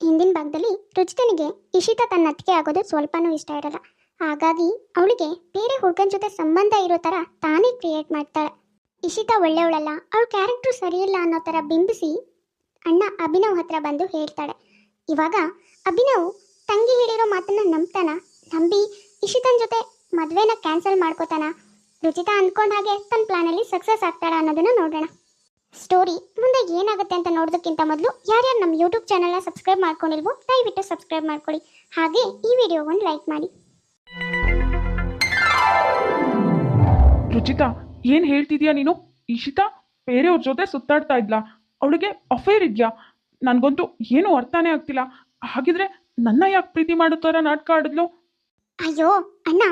ಹಿಂದಿನ ಭಾಗದಲ್ಲಿ ರುಚಿತನಿಗೆ ಇಶಿತಾ ತನ್ನ ಅತ್ತಿಗೆ ಆಗೋದು ಸ್ವಲ್ಪನೂ ಇಷ್ಟ ಇರಲ್ಲ. ಹಾಗಾಗಿ ಅವಳಿಗೆ ಬೇರೆ ಹುಡುಗನ ಜೊತೆ ಸಂಬಂಧ ಇರೋ ಥರ ತಾನೇ ಕ್ರಿಯೇಟ್ ಮಾಡ್ತಾಳೆ. ಇಶಿತಾ ಒಳ್ಳೆಯವಳಲ್ಲ, ಅವಳ ಕ್ಯಾರೆಕ್ಟರ್ ಸರಿಯಿಲ್ಲ ಅನ್ನೋ ಥರ ಬಿಂಬಿಸಿ ಅಣ್ಣ ಅಭಿನವ್ ಹತ್ರ ಬಂದು ಹೇಳ್ತಾಳೆ. ಇವಾಗ ಅಭಿನವ್ ತಂಗಿ ಹೇಳಿರೋ ಮಾತನ್ನ ನಂಬ್ತಾನ? ನಂಬಿ ಇಶಿತನ ಜೊತೆ ಮದುವೆನ ಕ್ಯಾನ್ಸಲ್ ಮಾಡ್ಕೋತಾನ? ರುಚಿತಾ ಅಂದ್ಕೊಂಡ ಹಾಗೆ ತನ್ನ ಪ್ಲಾನಲ್ಲಿ ಸಕ್ಸಸ್ ಆಗ್ತಾಳ ಅನ್ನೋದನ್ನ ನೋಡೋಣ. ಸ್ಟೋರಿ ಮುಂದೆ ಏನಾಗುತ್ತೆ ಅಂತ ನೋಡೋದಕ್ಕಿಂತ ಮೊದಲು ಯಾರ್ಯಾರು ನಮ್ಮ ಯೂಟ್ಯೂಬ್ ಚಾನಲ್ನ ಸಬ್ಸ್ಕ್ರೈಬ್ ಮಾಡ್ಕೊಂಡಿಲ್ವೋ ದಯವಿಟ್ಟು ಸಬ್ಸ್ಕ್ರೈಬ್ ಮಾಡ್ಕೊಳ್ಳಿ ಹಾಗೆ ಈ ವಿಡಿಯೋಗೊಂದು ಲೈಕ್ ಮಾಡಿ. ರುಚಿತಾ ಏನು ಹೇಳ್ತಿದ್ಯಾ ನೀನು? ಇಶಿತಾ ಬೇರೆಯವ್ರ ಜೊತೆ ಸುತ್ತಾಡ್ತಾ ಇದ್ಲಾ? ಅವಳಿಗೆ ಅಫೇರ್ ಇದೆಯಾ? ನನಗಂತೂ ಏನೂ ಅರ್ಥನೇ ಆಗ್ತಿಲ್ಲ. ಹಾಗಿದ್ರೆ ನನ್ನ ಯಾಕೆ ಪ್ರೀತಿ ಮಾಡೋ ಥರ ನಾಟಕ ಆಡಿದ್ಲು? ಅಯ್ಯೋ ಅಣ್ಣ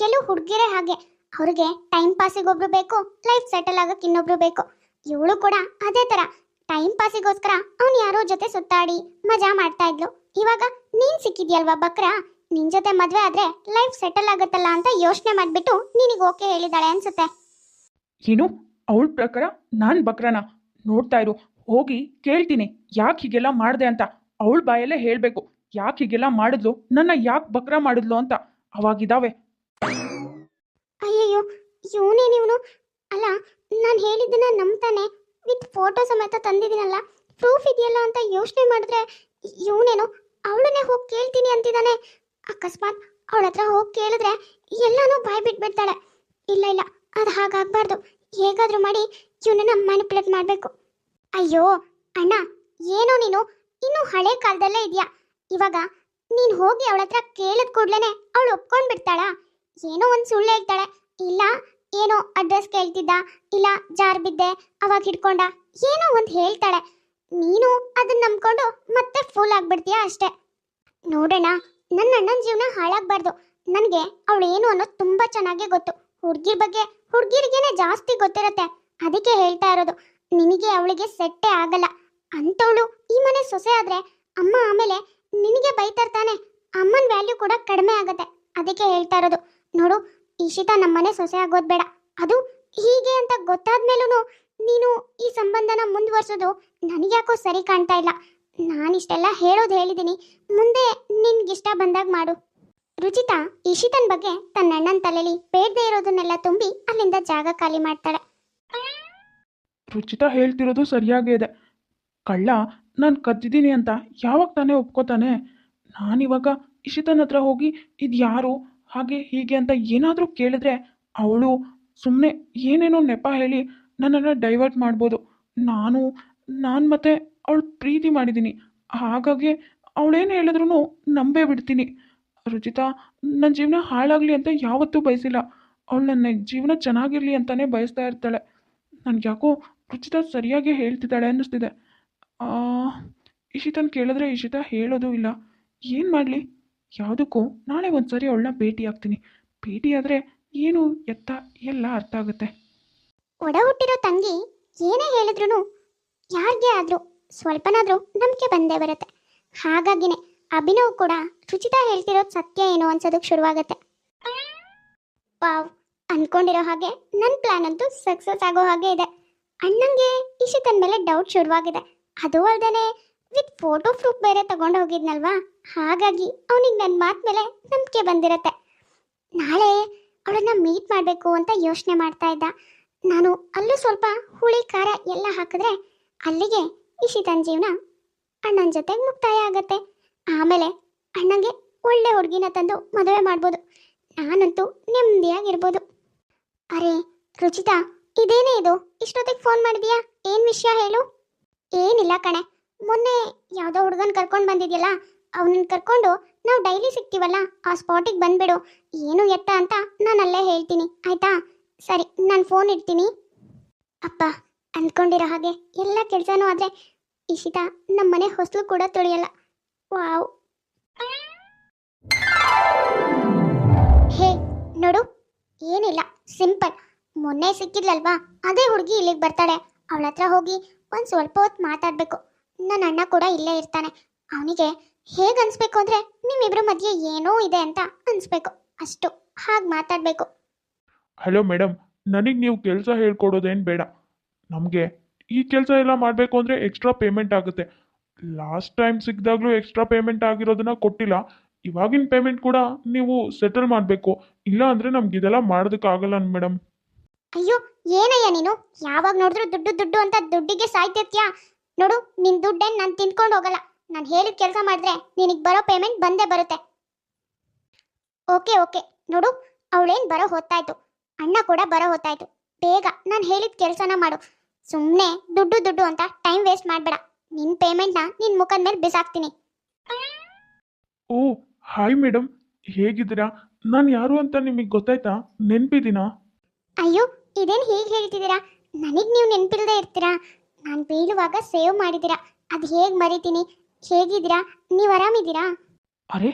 ಕೆಲವು ಹುಡುಗಿರೇ ಹಾಗೆ. ಅವ್ರಿಗೆ ಟೈಮ್ ಪಾಸಿಗೆ ಒಬ್ರು ಬೇಕು ಲೈಫ್ ಸೆಟಲ್ ಆಗಕ್ಕೆ ಇನ್ನೊಬ್ರು ಬೇಕು. ಇವಳು ಕೂಡ ಅದೇ ತರ ಟೈಮ್ ಪಾಸಿಗೋಸ್ಕರ ಅವ್ನು ಯಾರೋ ಜೊತೆ ಸುತ್ತಾಡಿ ಮಜಾ ಮಾಡ್ತಾ ಇದ್ಲು. ಇವಾಗ ನೀನ್ ಸಿಕ್ಕಿದ್ಯಲ್ವಾ ಬಕ್ರ? ನಿನ್ ಜೊತೆ ಮದ್ವೆ ಆದ್ರೆ ಲೈಫ್ ಸೆಟಲ್ ಆಗುತ್ತಲ್ಲ ಅಂತ ಯೋಚನೆ ಮಾಡ್ಬಿಟ್ಟು ನಿನಗೆ ಓಕೆ ಹೇಳಿದಾಳೆ ಅನ್ಸುತ್ತೆ. ಏನು? ಅವಳ ಪ್ರಕಾರ ನಾನು ಬಕ್ರನ? ನೋಡ್ತಾ ಇರು ಹೋಗಿ ಕೇಳ್ತೀನಿ ಯಾಕೆ ಹೀಗೆಲ್ಲ ಮಾಡಿದೆ ಅಂತ. ಅವಳ ಬಾಯಲ್ಲೇ ಹೇಳಬೇಕು ಯಾಕೆ ಹೀಗೆಲ್ಲ ಮಾಡಿದ್ಲು ನನ್ನ ಯಾಕೆ ಬಕ್ರ ಮಾಡಿದ್ಲು ಅಂತ. ಅವಾಗಿದಾವೆ. ಅಯ್ಯಯ್ಯೋ ಇವನೇನಿವನು ಅಲ್ಲ, ನಾನು ಹೇಳಿದ್ದನ್ನ ನಂಬ್ತಾನೆ. ವಿತ್ ಫೋಟೋ ಸಮೇತ ತಂದಿದ್ದೀನಲ್ಲ ಪ್ರೂಫ್ ಇದೆಯಲ್ಲ ಅಂತ ಯೋಚನೆ ಮಾಡಿದ್ರೆ ಇವನೇನು ಅವಳನ್ನೇ ಹೋಗಿ ಕೇಳ್ತೀನಿ ಅಂತಿದ್ದಾನೆ ಅಕಸ್ಮಾತ್ ಅವಳ ಹತ್ರ ಹೋಗಿ ಕೇಳಿದ್ರೆ ಎಲ್ಲಾನು ಬಾಯ್ ಬಿಟ್ಬಿಡ್ತಾಳೆ. ಇಲ್ಲ ಇಲ್ಲ, ಅದು ಹಾಗಾಗಬಾರ್ದು. ಹೇಗಾದ್ರೂ ಮಾಡಿ ಇವನನ್ನ ಮ್ಯಾನಿಪುಲೇಟ್ ಮಾಡಬೇಕು. ಅಯ್ಯೋ, ಅಣ್ಣ, ಏನೋ ನೀನು ಇನ್ನೂ ಹಳೆ ಕಾಲದಲ್ಲೇ ಇದೆಯಾ? ಇವಾಗ ನೀನು ಹೋಗಿ ಅವಳ ಹತ್ರ ಕೇಳಿದ ಕೂಡ್ಲೇನೆ ಅವಳು ಒಪ್ಕೊಂಡ್ಬಿಡ್ತಾಳ? ಏನೋ ಒಂದು ಸುಳ್ಳು ಹೇಳ್ತಾಳೆ. ಇಲ್ಲ ಏನೋ ಅಡ್ರೆಸ್ ಕೇಳ್ತಿದ್ದ, ಇಲ್ಲ ಜಾರ್ ಬಿದ್ದೆ, ಅವಾಗ ಹಿಡ್ಕೊಂಡ, ಏನೋ ಒಂದು ಹೇಳ್ತಾಳೆ. ನೀನು ಅದನ್ನ ನಂಬ್ಕೊಂಡು ಮತ್ತೆ ಫೂಲ್ ಆಗ್ಬಿಡ್ತೀಯ ಅಷ್ಟೇ? ನೋಡೋಣ ನನ್ನ ಅಣ್ಣನ ಜೀವನ ಹಾಳಾಗ್ಬಾರ್ದು. ನನಗೆ ಅವಳು ಏನು ಅನ್ನೋದು ತುಂಬಾ ಚೆನ್ನಾಗಿ ಗೊತ್ತು. ಹುಡ್ಗಿರ್ ಬಗ್ಗೆ ಹುಡುಗಿರಿಗೇನೆ ಜಾಸ್ತಿ ಗೊತ್ತಿರತ್ತೆ. ಅದಕ್ಕೆ ಹೇಳ್ತಾ ಇರೋದು, ನಿನಗೆ ಅವಳಿಗೆ ಸೆಟ್ಟೆ ಆಗಲ್ಲ. ಅಂತವಳು ಈ ಮನೆ ಸೊಸೆ ಆದ್ರೆ ಅಮ್ಮ ಆಮೇಲೆ ನಿನಗೆ ಬೈತಾರ್ತಾನೆ ಅಮ್ಮನ ವ್ಯಾಲ್ಯೂ ಕೂಡ ಕಡಿಮೆ ಆಗತ್ತೆ. ಅದಕ್ಕೆ ಹೇಳ್ತಾ ಇರೋದು. ನೋಡು ಇಶಿತಾ ನಮ್ಮನೆ ಸೊಸೆ ಆಗೋದು ಬೇಡ. ಅದು ಹೀಗೆ ಅಂತ ಗೊತ್ತಾದ್ಮೇಲೂ ನೀನು ಈ ಸಂಬಂಧನ ಮುಂದುವರ್ಸೋದು ನನಗ್ಯಾಕೋ ಸರಿ ಕಾಣ್ತಾ ಇಲ್ಲ. ನಾನಿಷ್ಟೆಲ್ಲ ಹೇಳೋದು ಹೇಳಿದ್ದೀನಿ ಮುಂದೆ ನಿನ್ಗಿಷ್ಟ ಬಂದಾಗ ಮಾಡು. ರುಚಿತಾ, ಇಶಿತನ್ ಬಗ್ಗೆ ತನ್ನ ಅಣ್ಣನ ತಲೆಲಿ ಬೇಡದೆ ಇರೋದನ್ನೆಲ್ಲ ತುಂಬಿ ಅಲ್ಲಿಂದ ಜಾಗ ಖಾಲಿ ಮಾಡ್ತಾಳೆ. ರುಚಿತಾ ಹೇಳ್ತಿರೋದು ಸರಿಯಾಗೇ ಇದೆ. ಕಳ್ಳ, ನಾನು ಕದ್ದಿದ್ದೀನಿ ಅಂತ ಯಾವಾಗ ತಾನೇ ಒಪ್ಕೋತಾನೆ? ನಾನಿವಾಗ ಇಶಿತನ ಹತ್ರ ಹೋಗಿ ಇದು ಯಾರು ಹಾಗೆ ಹೀಗೆ ಅಂತ ಏನಾದರೂ ಕೇಳಿದ್ರೆ ಅವಳು ಸುಮ್ಮನೆ ಏನೇನೋ ನೆಪ ಹೇಳಿ ನನ್ನನ್ನು ಡೈವರ್ಟ್ ಮಾಡ್ಬೋದು. ನಾನು ನಾನು ಮತ್ತೆ ಅವಳು ಪ್ರೀತಿ ಮಾಡಿದ್ದೀನಿ. ಹಾಗಾಗಿ ಅವಳೇನು ಹೇಳಿದ್ರು ನಂಬೇ ಬಿಡ್ತೀನಿ. ರುಚಿತಾ ನನ್ನ ಜೀವನ ಹಾಳಾಗಲಿ ಅಂತ ಯಾವತ್ತೂ ಬಯಸಿಲ್ಲ. ಅವಳು ನನ್ನ ಜೀವನ ಚೆನ್ನಾಗಿರಲಿ ಅಂತಲೇ ಬಯಸ್ತಾ ಇರ್ತಾಳೆ. ನನಗೆ ಯಾಕೋ ರುಚಿತಾ ಸರಿಯಾಗಿ ಹೇಳ್ತಿದ್ದಾಳೆ ಅನ್ನಿಸ್ತಿದೆ. ಇಶಿತನ್ ಕೇಳಿದ್ರೆ ಇಶಿತಾ ಹೇಳೋದು ಇಲ್ಲ. ಏನು ಮಾಡಲಿ? ಯಾವುದಕ್ಕೂ ನಾಳೆ ಒಂದು ಸರಿ ಅವಳನ್ನ ಭೇಟಿ ಆಗ್ತೀನಿ. ಭೇಟಿ ಆದರೆ ಏನು ಎತ್ತ, ಎಲ್ಲ ಅರ್ಥ ಆಗುತ್ತೆ. ಒಡ ಹುಟ್ಟಿರೋ ತಂಗಿ ಏನೇ ಹೇಳಿದ್ರು ಯಾರಿಗೆ ಆದ್ರೂ ಸ್ವಲ್ಪನಾದ್ರೂ ನಂಬಿಕೆ ಬಂದೇ ಬರುತ್ತೆ. ಹಾಗಾಗಿನೇ ಅಭಿನವ್ ಕೂಡ ರುಚಿತ ಹೇಳ್ತಿರೋದು ಸತ್ಯ ಏನೋ ಅನ್ಸೋದಕ್ಕೆ ಶುರುವಾಗತ್ತೆ. ಪಾವ್ ಅನ್ಕೊಂಡಿರೋ ಹಾಗೆ ನನ್ನ ಪ್ಲಾನ್ ಅಂತೂ ಸಕ್ಸಸ್ ಆಗೋ ಹಾಗೆ ಇದೆ. ಅಣ್ಣಂಗೆ ಇಶಿತನ್ ಮೇಲೆ ಡೌಟ್ ಶುರುವಾಗಿದೆ. ಅದು ಅಲ್ದೇನೆ ವಿತ್ ಫೋಟೋ ಪ್ರೂಫ್ ಬೇರೆ ತಗೊಂಡು ಹೋಗಿದ್ನಲ್ವಾ? ಹಾಗಾಗಿ ಅವನಿಗೆ ನನ್ನ ಮಾತು ಮೇಲೆ ನಂಬಿಕೆ ಬಂದಿರತ್ತೆ. ನಾಳೆ ಅವಳನ್ನ ಮೀಟ್ ಮಾಡಬೇಕು ಅಂತ ಯೋಚನೆ ಮಾಡ್ತಾ ಇದ್ದ. ನಾನು ಅಲ್ಲೂ ಸ್ವಲ್ಪ ಹುಳಿ, ಖಾರ ಎಲ್ಲ ಹಾಕಿದ್ರೆ ಅಲ್ಲಿಗೆ ಇಶಿತನ್ ಜೀವನ ಅಣ್ಣನ ಜೊತೆಗೆ ಮುಕ್ತಾಯ ಆಗತ್ತೆ. ಆಮೇಲೆ ಅಣ್ಣಂಗೆ ಒಳ್ಳೆ ಹುಡುಗಿನ ತಂದು ಮದುವೆ ಮಾಡ್ಬೋದು. ನಾನಂತೂ ನೆಮ್ಮದಿಯಾಗಿರ್ಬೋದು ಅರೆ, ರುಚಿತಾ, ಇದೇನೇ ಇದು? ಇಷ್ಟೊತ್ತಿಗೆ ಫೋನ್ ಮಾಡಿದ್ಯಾ? ಏನು ವಿಷಯ ಹೇಳು? ಏನಿಲ್ಲ ಕಣೆ. ಮೊನ್ನೆ ಯಾವುದೋ ಹುಡುಗನ ಕರ್ಕೊಂಡು ಬಂದಿದ್ಯಲ್ಲ ಅವನನ್ನ ಕರ್ಕೊಂಡು ನಾವು ಡೈಲಿ ಸಿಗ್ತೀವಲ್ಲ ಆ ಸ್ಪಾಟಿಗೆ ಬಂದ್ಬಿಡು. ಏನು ಎತ್ತ ಅಂತ ನಾನು ಅಲ್ಲೇ ಹೇಳ್ತೀನಿ, ಆಯ್ತಾ? ಸರಿ, ನಾನು ಫೋನ್ ಇಡ್ತೀನಿ. ಅಪ್ಪ ಅಂದ್ಕೊಂಡಿರೋ ಹಾಗೆ ಎಲ್ಲ ಕೆಲಸನೂ ಆದರೆ ಇಶಿತಾ ನಮ್ಮನೆ ಹೊಸಲು ಕೂಡ ತುಳಿಯಲ್ಲ. ವಾವ್. ಹೇ, ನೋಡು, ಏನಿಲ್ಲ, ಸಿಂಪಲ್. ಮೊನ್ನೆ ಸಿಕ್ಕಿದ್ಲಲ್ವಾ, ಅದೇ ಹುಡುಗಿ ಇಲ್ಲಿಗೆ ಬರ್ತಾಳೆ. ಅವಳ ಹತ್ರ ಹೋಗಿ ಒಂದು ಸ್ವಲ್ಪ ಹೊತ್ತು ಮಾತಾಡಬೇಕು. ನನ್ನ ಅಣ್ಣ ಕೂಡ ಇಲ್ಲೇ ಇರ್ತಾನೆ. ಅವನಿಗೆ ಹೇಗೆ ಅನ್ಸ್ಬೇಕು ಅಂದರೆ ನಿಮ್ಮಿಬ್ರ ಮಧ್ಯೆ ಏನೋ ಇದೆ ಅಂತ ಅನ್ಸ್ಬೇಕು. ಅಷ್ಟು ಹಾಗೆ ಮಾತಾಡಬೇಕು. ಹಲೋ ಮೇಡಮ್ ನನಗೆ ನೀವು ಕೆಲಸ ಹೇಳ್ಕೊಡೋದೇನು ಬೇಡ. ನಮಗೆ ಈ ಕೆಲಸ ಎಲ್ಲ ಮಾಡಬೇಕು ಅಂದರೆ ಎಕ್ಸ್ಟ್ರಾ ಪೇಮೆಂಟ್ ಆಗುತ್ತೆ. ಲಾಸ್ಟ್ ಟೈಮ್ ಸಿಕ್ಕಿದಾಗಲೂ ಎಕ್ಸ್ಟ್ರಾ ಪೇಮೆಂಟ್ ಆಗಿರೋದನ್ನ ಕೊಟ್ಟಿಲ್ಲ. ಇವಾಗಿನ ಪೇಮೆಂಟ್ ಕೂಡ ನೀವು ಸೆಟಲ್ ಮಾಡಬೇಕು. ಇಲ್ಲ ಅಂದರೆ ನಮ್ಗೆ ಇದೆಲ್ಲ ಮಾಡೋದಕ್ಕಾಗಲ್ಲ ಮೇಡಮ್ ಅಯ್ಯೋ ಏನಯ್ಯ ನೀನು? ಯಾವಾಗ ನೋಡಿದ್ರು ದುಡ್ಡು ದುಡ್ಡು ಅಂತ ದುಡ್ಡಿಗೆ ಸಾಯ್ತಿರ್ತೀಯಾ? ನೋಡು ನಿನ್ ದುಡ್ಡನ್ನ ನಾನು ತಿನ್ಕೊಂಡು ಹೋಗಲ್ಲ. ನಾನು ಹೇಳಿದ ಕೆಲಸ ಮಾಡಿದ್ರೆ ನಿನಗೆ ಬರೋ ಪೇಮೆಂಟ್ ಬಂದೇ ಬರುತ್ತೆ. Okay okay. ನೋಡು ಅವಳೇನು ಬರೋ ಹೊತ್ತಾಯ್ತು. ಅಣ್ಣ ಕೂಡ ಬರೋ ಹೊತ್ತಾಯ್ತು. ಬೇಗ ನಾನು ಹೇಳಿದ ಕೆಲಸನ ಮಾಡು. ಸುಮ್ಮನೆ ದುಡ್ಡು ದುಡ್ಡು ಅಂತ ಟೈಮ್ ವೇಸ್ಟ್ ಮಾಡಬೇಡ. ಪೇಮೆಂಟ್ ಪೇಮೆಂಟ್ನ ನಿನ್ ಮುಖದ ಮೇಲೆ ಬಿಸಾಕ್ತೀನಿ. ಓ ಹಾಯ್ ಮೇಡಮ್ ಹೇಗಿದ್ದೀರಾ? ನಾನು ಯಾರು ಅಂತ ನಿಮಗೆ ಗೊತ್ತಾಯ್ತಾ? ನೆನಪಿದ್ದೀನಾ? ಅಯ್ಯೋ ಇದೇನು ಹೀಗೆ ಹೇಳ್ತಿದ್ದೀರಾ? ನನಗೆ ನೀವು ನೆನಪಿಲ್ಲದೆ ಇರ್ತೀರಾ? ನಾನು ಬೀಳುವಾಗ ಸೇವ್ ಮಾಡಿದ್ದೀರಾ? ಅದು ಹೇಗೆ ಮರಿತೀನಿ? ಹೇಗಿದ್ದೀರಾ? ನೀವು ಆರಾಮಿದ್ದೀರಾ? ಅರೆ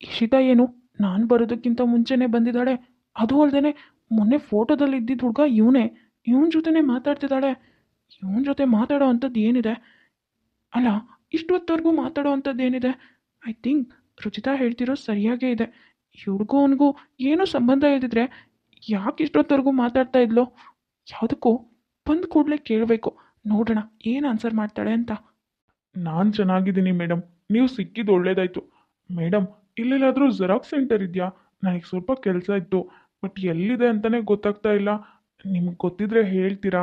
ಇಶಿತಾ ಏನು? ನಾನು ಬರೋದಕ್ಕಿಂತ ಮುಂಚೆನೇ ಬಂದಿದ್ದಾಳೆ. ಅದು ಅಲ್ಲದೆ ಮೊನ್ನೆ ಫೋಟೋದಲ್ಲಿ ಇದ್ದಿದ್ದ ಹುಡುಗ ಇವನೇ. ಇವನ ಜೊತೆನೇ ಮಾತಾಡ್ತಿದ್ದಾಳೆ. ಇವನ ಜೊತೆ ಮಾತಾಡೋ ಅಂಥದ್ದು ಏನಿದೆ? ಅಲ್ಲ, ಇಷ್ಟೊತ್ತವರೆಗೂ ಮಾತಾಡೋ ಅಂಥದ್ದು ಏನಿದೆ? ಐ ಥಿಂಕ್ ರುಚಿತಾ ಹೇಳ್ತಿರೋ ಸರಿಯಾಗೇ ಇದೆ. ಇವ್ರಿಗೂ ಅವನಿಗೂ ಏನೋ ಸಂಬಂಧ ಇಲ್ದಿದ್ರೆ ಯಾಕೆ ಇಷ್ಟೊತ್ತವರೆಗೂ ಮಾತಾಡ್ತಾ ಇದ್ಲೋ? ಯಾವುದಕ್ಕೂ ಬಂದ ಕೂಡಲೇ ಕೇಳಬೇಕು. ನೋಡೋಣ ಏನು ಆನ್ಸರ್ ಮಾಡ್ತಾಳೆ ಅಂತ. ನಾನು ಚೆನ್ನಾಗಿದ್ದೀನಿ ಮೇಡಮ್ ನೀವು ಸಿಕ್ಕಿದ್ದು ಒಳ್ಳೇದಾಯ್ತು. ಮೇಡಮ್ ಇಲ್ಲೆಲ್ಲಾದರೂ ಜೆರಾಕ್ಸ್ ಸೆಂಟರ್ ಇದೆಯಾ? ನನಗೆ ಸ್ವಲ್ಪ ಕೆಲಸ ಇತ್ತು. ಬಟ್ ಎಲ್ಲಿದೆ ಅಂತಲೇ ಗೊತ್ತಾಗ್ತಾ ಇಲ್ಲ. ನಿಮ್ಗೆ ಗೊತ್ತಿದ್ರೆ ಹೇಳ್ತೀರಾ?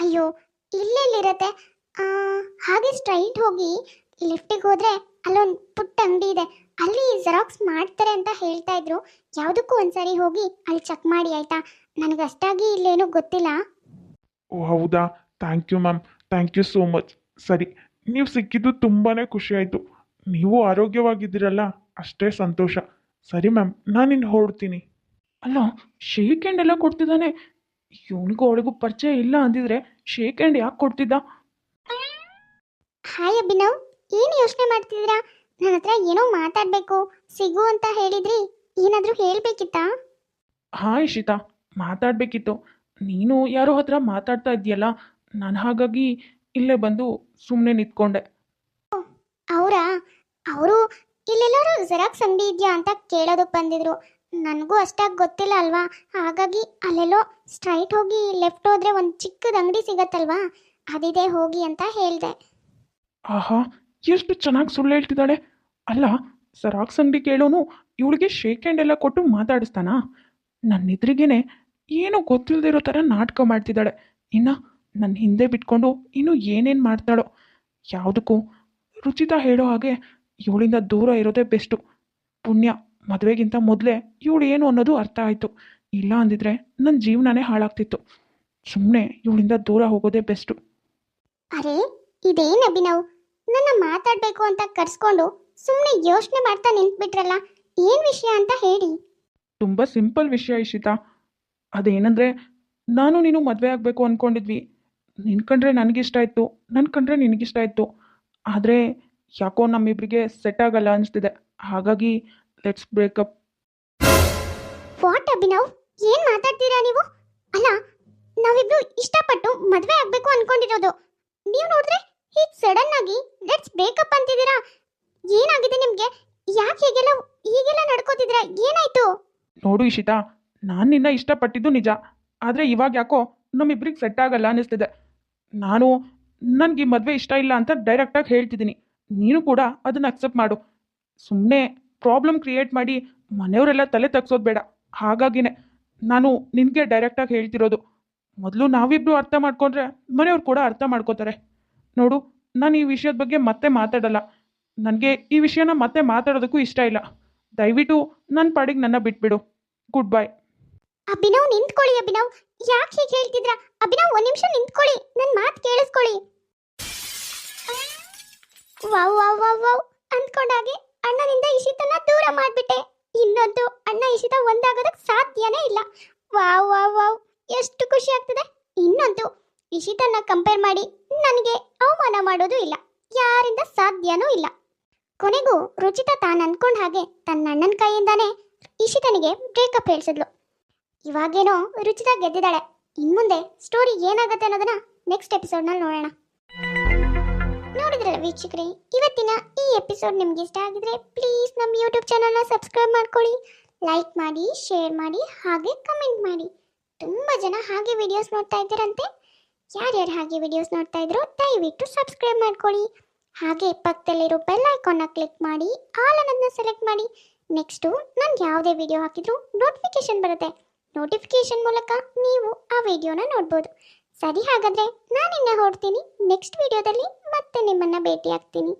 ಅಯ್ಯೋ ಇಲ್ಲೆಲ್ಲಿರತ್ತೆ? ಆ, ಹಾಗೆ ಸ್ಟ್ರೈಟ್ ಹೋಗಿ ಲಿಫ್ಟಿಗೆ ಹೋದ್ರೆ ಅಲ್ಲೊಂದು ಪುಟ್ಟ ಅಂಗಡಿ ಇದೆ. ಅಲ್ಲಿ ಜೆರಾಕ್ಸ್ ಮಾಡ್ತಾರೆ ಅಂತ ಹೇಳ್ತಾ ಇದ್ರು. ಯಾವುದಕ್ಕೂ ಒಂದ್ಸರಿ ಹೋಗಿ ಅಲ್ಲಿ ಚೆಕ್ ಮಾಡಿ ಆಯ್ತಾ? ನನಗೆ ಅಷ್ಟಾಗಿ ಇಲ್ಲೇನೂ ಗೊತ್ತಿಲ್ಲ. ಓ ಹೌದಾ? Thank you ma'am thank you so much ಸರಿ ನೀವು ಸಿಕ್ಕಿದ್ದು ತುಂಬಾ ಖುಷಿ ಆಯಿತು ನೀವು ಆರೋಗ್ಯವಾಗಿದ್ದೀರಲ್ಲ ಅಷ್ಟೇ ಸಂತೋಷ. ಸರಿ ಮ್ಯಾಮ್ ನಾನು ಇನ್ನು ಹೊರಡ್ತೀನಿ. ಅಲ್ಲ ಶೇಕ್ ಹ್ಯಾಂಡ್ ಎಲ್ಲ ಕೊಡ್ತಿದ್ದಾನೆ. ಇವನಿಗೂ ಅವಳಿಗೂ ಪರಿಚಯ ಇಲ್ಲ ಅಂದಿದ್ರೆ ಶೇಕ್ ಹ್ಯಾಂಡ್ ಯಾಕೆ ಕೊಡ್ತಿದ್ದ? ಹಾಯ್ ಅಭಿನವ್. ಏನು ಯೋಚನೆ ಮಾಡ್ತಿದ್ದೀರಾ? ನನ್ನ ಹತ್ರ ಏನೋ ಮಾತಾಡಬೇಕು. ಸಿಗು ಅಂತ ಹೇಳಿದ್ರಿ. ಏನಾದರೂ ಹೇಳಬೇಕಿತ್ತಾ? ಹಾಯ್ ಇಶಿತಾ ಮಾತಾಡಬೇಕಿತ್ತು. ನೀನು ಯಾರೋ ಹತ್ರ ಮಾತಾಡ್ತಾ ಇದೆಯಲ್ಲ ನಾನು ಹಾಗಾಗಿ ಇಲ್ಲೇ ಬಂದು ಸುಮ್ಮನೆ ನಿಂತ್ಕೊಂಡೆ. ಅವರಾ ಅವರು ಇಲ್ಲೆಲ್ಲರೂ ಜೆರಾಕ್ಸ್ ಅಂಗಡಿ ಇದೆಯಾ ಅಂತ ಕೇಳೋದಕ್ಕೆ ಬಂದಿದ್ರು. ನನಗೂ ಅಷ್ಟಾಗಿ ಗೊತ್ತಿಲ್ಲ ಅಲ್ವಾ? ಹಾಗಾಗಿ ಅಲ್ಲೆಲ್ಲೋ ಸ್ಟ್ರೈಟ್ ಹೋಗಿ ಲೆಫ್ಟ್ ಹೋದ್ರೆ ಒಂದು ಚಿಕ್ಕದ ಅಂಗಡಿ ಸಿಗತ್ತಲ್ವಾ? ಅದಿದೆ ಹೋಗಿ ಅಂತ ಹೇಳಿದೆ. ಆಹಾ ಎಷ್ಟು ಚೆನ್ನಾಗಿ ಸುಳ್ಳು ಹೇಳ್ತಿದ್ದಾಳೆ. ಅಲ್ಲ ಸರಾಕ್ಸ್ ಅಂಗಡಿ ಕೇಳೋನು ಇವಳಿಗೆ ಶೇಕ್ ಹ್ಯಾಂಡ್ ಎಲ್ಲ ಕೊಟ್ಟು ಮಾತಾಡಿಸ್ತಾನಾ? ನನ್ನ ಎದುರಿಗೇನೆ ಏನೂ ಗೊತ್ತಿಲ್ಲದಿರೋ ಥರ ನಾಟಕ ಮಾಡ್ತಿದ್ದಾಳೆ. ಇನ್ನು ನನ್ನ ಹಿಂದೆ ಬಿಟ್ಕೊಂಡು ಇನ್ನೂ ಏನೇನು ಮಾಡ್ತಾಳೋ ಯಾವುದಕ್ಕೂ ರುಚಿತ ಹೇಳೋ ಹಾಗೆ ಇವಳಿಂದ ದೂರ ಇರೋದೇ ಬೆಸ್ಟು. ಪುಣ್ಯ ಮದುವೆಗಿಂತ ಮೊದಲೇ ಇವಳು ಏನು ಅನ್ನೋದು ಅರ್ಥ ಆಯಿತು. ಇಲ್ಲ ಅಂದಿದ್ರೆ ನನ್ನ ಜೀವನನೇ ಹಾಳಾಗ್ತಿತ್ತು. ಸುಮ್ಮನೆ ಇವಳಿಂದ ದೂರ ಹೋಗೋದೇ ಬೆಸ್ಟು. ಅರೆ ಇದೇನು ಅಭಿನವ್? ನನ್ನ ಮಾತಾಡಬೇಕು ಅಂತ ಕರ್ಸ್ಕೊಂಡು ಸುಮ್ಮನೆ ಯೋಚನೆ ಮಾಡ್ತಾ ನಿಂತ್ಬಿಟ್ರಲ್ಲ ಏನು ವಿಷಯ ಅಂತ ಹೇಳಿ. ತುಂಬ ಸಿಂಪಲ್ ವಿಷಯ ಇಶಿತಾ. ಅದೇನಂದ್ರೆ ನಾನು ನೀನು ಮದುವೆ ಆಗಬೇಕು ಅಂದ್ಕೊಂಡಿದ್ವಿ ನಿನ್ನ ಕಂಡ್ರೆ ನನಗಿಷ್ಟ ಆಯಿತು ನನ್ನ ಕಂಡ್ರೆ ನಿನಗಿಷ್ಟ ಆಯಿತು. ಆದರೆ ಯಾಕೋ ನಮ್ಮಿಬ್ಬರಿಗೆ ಸೆಟ್ ಆಗಲ್ಲ ಅನಿಸ್ತಿದೆ. ಹಾಗಾಗಿ ಲೆಟ್ಸ್ ಬ್ರೇಕಪ್ ವಾಟ್ ಅಭಿನವ್? ಏನು ಮಾತಾಡ್ತೀರಾ ನೀವು? ಅಲ್ಲ ನಾವಿಬ್ರು ಇಷ್ಟಪಟ್ಟು ಮದುವೆ ಆಗ್ಬೇಕು ಅನ್ಕೊಂಡಿರೋದು. ನೀವು ನೋಡಿದ್ರೆ ಹೀಗ್ ಸಡನ್ ಆಗಿ ಲೆಟ್ಸ್ ಬ್ರೇಕಪ್ ಅಂತಿದ್ದೀರಾ? ಏನಾಗಿದೆ ನಿಮಗೆ? ಯಾಕೆ ಹೀಗೆಲ್ಲ ಹೀಗೆಲ್ಲ ನಡ್ಕೋತಿದ್ದೀರಾ? ಏನಾಯ್ತು? ನೋಡು ಇಶಿತಾ ನಾನು ನಿನ್ನ ಇಷ್ಟಪಟ್ಟಿದ್ದು ನಿಜ. ಆದರೆ ಇವಾಗ ಯಾಕೋ ನಮ್ಮಿಬ್ರಿಗೆ ಸೆಟ್ ಆಗಲ್ಲ ಅನ್ನಿಸ್ತಿದೆ ನಾನು, ನನಗೆ ಈ ಮದುವೆ ಇಷ್ಟ ಇಲ್ಲ ಅಂತ ಡೈರೆಕ್ಟಾಗಿ ಹೇಳ್ತಿದ್ದೀನಿ. ನೀನು ಕೂಡ ಅದನ್ನು ಅಕ್ಸೆಪ್ಟ್ ಮಾಡು. ಸುಮ್ಮನೆ ಪ್ರಾಬ್ಲಮ್ ಕ್ರಿಯೇಟ್ ಮಾಡಿ ಮನೆಯವರೆಲ್ಲ ತಲೆ ತಗ್ಸೋದು ಬೇಡ. ಹಾಗಾಗಿನೇ ನಾನು ನಿನಗೆ ಡೈರೆಕ್ಟಾಗಿ ಹೇಳ್ತಿರೋದು. ಮೊದಲು ನಾವಿಬ್ಬರು ಅರ್ಥ ಮಾಡ್ಕೊಂಡ್ರೆ ಮನೆಯವ್ರು ಕೂಡ ಅರ್ಥ ಮಾಡ್ಕೋತಾರೆ. ನೋಡು, ನಾನು ಈ ವಿಷಯದ ಬಗ್ಗೆ ಮತ್ತೆ ಮಾತಾಡಲ್ಲ. ನನಗೆ ಈ ವಿಷಯನ ಮತ್ತೆ ಮಾತಾಡೋದಕ್ಕೂ ಇಷ್ಟ ಇಲ್ಲ. ದಯವಿಟ್ಟು ನನ್ನ ಪಾಡಿಗೆ ನನ್ನ ಬಿಟ್ಬಿಡು. ಗುಡ್ ಬೈ ಅಭಿನವ್, ನಿಂತ್ಕೊಳ್ಳಿ ಅಭಿನವ್. ಯಾಕೆ ಹೀಗೆ ಹೇಳ್ತಿದ್ರ? ಅಭಿನವ್, ಒಂದ್ ನಿಮಿಷ ನಿಂತ್ಕೊಳ್ಳಿ. ನನ್ನ ಮಾತು ಕೇಳಿಸ್ಕೊಳ್ಳಿ. Wow wow wow wow. ಅಂದ್ಕೊಂಡಾಗೆ ಅಣ್ಣನಿಂದ ಇಶಿತನ ದೂರ ಮಾಡ್ಬಿಟ್ಟೆ. ಇನ್ನೊಂದು ಅಣ್ಣ ಇಶಿತ ಒಂದಾಗೋದಕ್ಕೆ ಸಾಧ್ಯನೇ ಇಲ್ಲ. Wow wow wow. ಎಷ್ಟು ಖುಷಿ ಆಗ್ತದೆ. ಇನ್ನೊಂದು, ಇಶಿತನ್ನ ಕಂಪೇರ್ ಮಾಡಿ ನನಗೆ ಅವಮಾನ ಮಾಡೋದು ಇಲ್ಲ. ಯಾರಿಂದ ಸಾಧ್ಯನೂ ಇಲ್ಲ. ಕೊನೆಗೂ ರುಚಿತ ತಾನು ಅನ್ಕೊಂಡ ಹಾಗೆ ತನ್ನ ಅಣ್ಣನ ಕೈಯಿಂದಾನೇ ಇಶಿತನಿಗೆ ಬ್ರೇಕಪ್ ಹೇಳ್ಸಿದ್ಲು. ಇವಾಗೇನೋ ರುಚಿತ ಗೆದ್ದಿದ್ದಾಳೆ. ಇನ್ಮುಂದೆ ಸ್ಟೋರಿ ಏನಾಗುತ್ತೆ ಅನ್ನೋದನ್ನ ನೆಕ್ಸ್ಟ್ ಎಪಿಸೋಡ್ನಲ್ಲಿ ನೋಡೋಣ. ನೋಡಿದ್ರಲ್ಲ ವೀಕ್ಷಕರೇ, ಇವತ್ತಿನ ಈ ಎಪಿಸೋಡ್ ನಿಮ್ಗೆ ಇಷ್ಟ ಆಗಿದ್ರೆ ಪ್ಲೀಸ್ ನಮ್ಮ ಯೂಟ್ಯೂಬ್ ಚಾನಲ್ನ ಸಬ್ಸ್ಕ್ರೈಬ್ ಮಾಡ್ಕೊಳ್ಳಿ. ಲೈಕ್ ಮಾಡಿ ಶೇರ್ ಮಾಡಿ, ಹಾಗೆ ಕಮೆಂಟ್ ಮಾಡಿ. ತುಂಬ ಜನ ಹಾಗೆ ವಿಡಿಯೋಸ್ ನೋಡ್ತಾ ಇದ್ದೀರಂತೆ. ಯಾರ್ಯಾರು ಹಾಗೆ ವಿಡಿಯೋಸ್ ನೋಡ್ತಾ ಇದ್ರು ದಯವಿಟ್ಟು ಸಬ್ಸ್ಕ್ರೈಬ್ ಮಾಡ್ಕೊಳ್ಳಿ. ಹಾಗೆ ಪಕ್ಕದಲ್ಲಿರೋ ಬೆಲ್ ಐಕಾನ್ನ ಕ್ಲಿಕ್ ಮಾಡಿ ಆಲ್ ಅನ್ನೋದನ್ನ ಸೆಲೆಕ್ಟ್ ಮಾಡಿ. ನೆಕ್ಸ್ಟು ನಾನು ಯಾವುದೇ ವಿಡಿಯೋ ಹಾಕಿದ್ರು ನೋಟಿಫಿಕೇಶನ್ ಬರುತ್ತೆ. ನೋಟಿಫಿಕೇಶನ್ ಮೂಲಕ ನೀವು ಆ ವಿಡಿಯೋನ ನೋಡ್ಬೋದು. ಸರಿ ಹಾಗಾದರೆ ನಾನಿನ್ನ ಹೊರಡ್ತೀನಿ. ನೆಕ್ಸ್ಟ್ ವಿಡಿಯೋದಲ್ಲಿ ಮತ್ತೆ ನಿಮ್ಮನ್ನು ಭೇಟಿ ಆಗ್ತೀನಿ